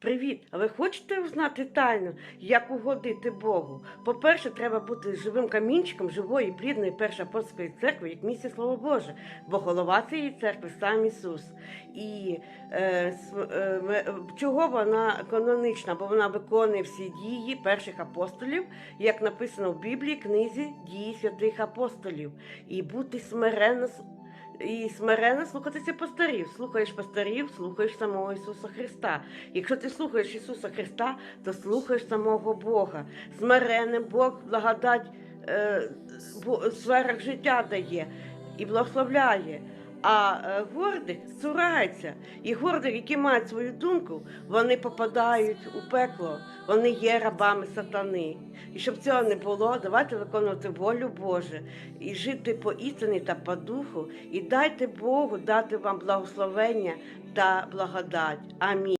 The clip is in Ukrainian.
Привіт! А ви хочете узнати тайну, як угодити Богу? По-перше, треба бути живим камінчиком живої, плідної першої апостольської церкви, як місце Слово Боже, бо голова цієї церкви сам Ісус. І е, е, чого вона канонична? Бо вона виконує всі дії перших апостолів, як написано в Біблії, книзі дії святих апостолів, і бути смиренно і смиренно слухатися пастирів. Слухаєш пастирів, слухаєш самого Ісуса Христа. Якщо ти слухаєш Ісуса Христа, то слухаєш самого Бога. Смиренним Бог благодать е, в сферах життя дає і благословляє. А е, гордих цурається. І гордих, які мають свою думку, вони попадають у пекло, вони є рабами сатани. І щоб цього не було, давайте виконувати волю Божу і жити по істині та по духу, і дайте Богу дати вам благословення та благодать. Амінь.